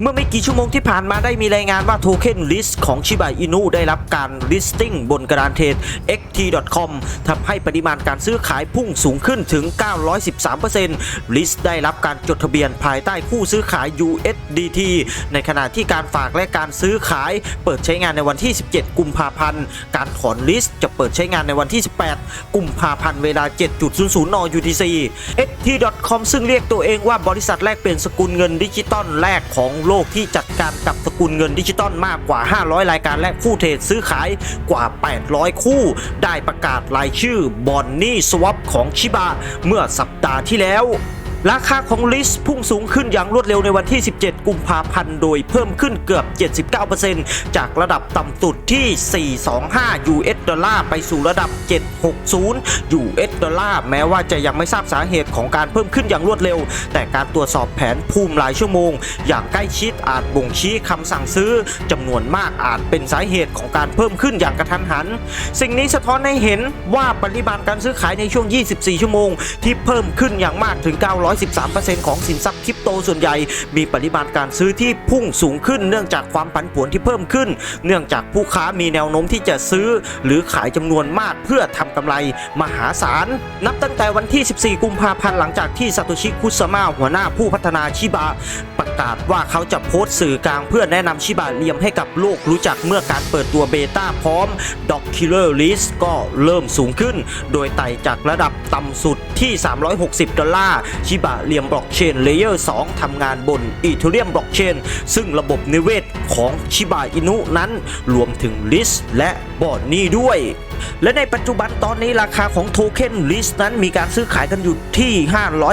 เมื่อไม่กี่ชั่วโมงที่ผ่านมาได้มีรายงานว่าโทเค็นลิสต์ของชิบ a อินุได้รับการ listing บนกระดานเทรด xt.com ทำให้ปริมาณการซื้อขายพุ่งสูงขึ้นถึง 913%ลิสต์ได้รับการจดทะเบียนภายใต้คู่ซื้อขาย USDT ในขณะที่การฝากและการซื้อขายเปิดใช้งานในวันที่ 17 กุมภาพันธ์ การถอนลิสต์จะเปิดใช้งานในวันที่ 18 กุมภาพันธ์เวลา 7.00 น UTC xt.com ซึ่งเรียกตัวเองว่าบริษัทแลกเปลี่ยนสกุลเงินดิจิตอลแรกของโลกที่จัดการกับสกุลเงินดิจิตอลมากกว่า 500 รายการและคู่เทรดซื้อขายกว่า 800 คู่ ได้ประกาศรายชื่อบอนนี่สวอปของชิบาเมื่อสัปดาห์ที่แล้ว ราคาของลิสต์พุ่งสูงขึ้นอย่างรวดเร็วในวันที่ 17 กุมภาพันธ์ โดยเพิ่มขึ้นเกือบ 79%จากระดับต่ำสุดที่ 425 US ดอลลาร์ไปสู่ระดับ 760 US ดอลลาร์แม้ว่าจะยังไม่ทราบสาเหตุของการเพิ่มขึ้นอย่างรวดเร็ว แต่การตรวจสอบแผนภูมิหลายชั่วโมง อย่างใกล้ชิดอาจบ่งชี้คำสั่งซื้อจำนวนมากอาจเป็นสาเหตุของการเพิ่มขึ้นอย่างกระทันหัน สิ่งนี้สะท้อนให้เห็นว่าปริมาณการซื้อขายในช่วง 24 ชั่วโมง ที่เพิ่มขึ้นอย่างมากถึง 900 913%ของสินทรัพย์คริปโตส่วนใหญ่ มีปริมาณการซื้อที่พุ่งสูงขึ้น เนื่องจากความผันผวนที่เพิ่มขึ้น เนื่องจากผู้ค้ามีแนวโน้มที่จะซื้อ หรือขายจำนวนมากเพื่อทำกำไรมหาศาล นับตั้งแต่วันที่ 14 กุมภาพันธ์หลังจากที่ซาโตชิคุสมาหัวหน้าผู้พัฒนาชิบะ ประกาศว่าเขาจะโพสต์สื่อกลางเพื่อแนะนำชิบะเลียมให้กับโลกรู้จักเมื่อการเปิดตัวเบต้าพร้อม d o c Killer List ก็เริ่มสูงขึ้น โดยไต่จากระดับต่ำสุดที่ 360 ดอลลาร์ ชิบะเลียมบล็อกเชนเลเยอร์2ทำงานบนอีเทเรียมบล็อกเชนซึ่งระบบนิเวศของชิบะอินุนั้นรวมถึงลิสและบอนนี่ด้วย และในปัจจุบันตอนนี้ราคาของโทเค็นลิสนั้นมีการซื้อขายกันอยู่ที่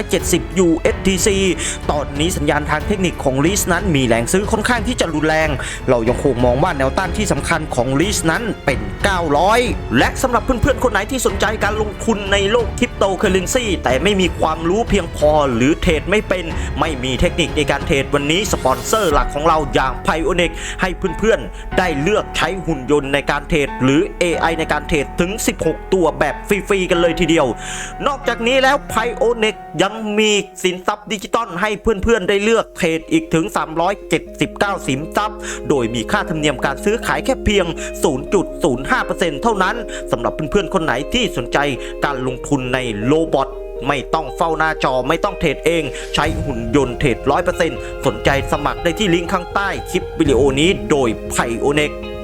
570 USDC ตอนนี้สัญญาณทางเทคนิคของลิสนั้นมีแรงซื้อค่อนข้างที่จะรุนแรง เรายังคงมองว่าแนวต้านที่สำคัญของลิสนั้นเป็น 900 และสำหรับเพื่อนๆคนไหนที่สนใจการลงทุนในโลกคริป โตเคอเรนซีแต่ไม่มีความรู้เพียงพอหรือเทรดไม่เป็น ไม่มีเทคนิคในการเทรดวันนี้สปอนเซอร์หลักของเราอย่าง p i o n e x ให้เพื่อนๆ ได้เลือกใช้หุ่นยนต์ในการเทรดหรือ AI ในการเทรดถึง 16 ตัวแบบฟรีๆกันเลยทีเดียว นอกจากนี้แล้ว p i o n e x ยังมีสินทรัพย์ดิจิตอลให้เพื่อนๆ ได้เลือกเทรดอีกถึง 379 สินทรัพย์ โดยมีค่าธรรมเนียมการซื้อขายแค่เพียง 0.05%เท่านั้นสำหรับเพื่อนๆ คนไหนที่สนใจการลงทุนในโลบอทไม่ต้องเฝ้าหน้าจอไม่ต้องเทรดเอง ใช้หุ่นยนต์เทรด100%สนใจสมัครได้ที่ลิงก์ข้างใต้คลิปวิดีโอนี้โดยไพโอเน็ก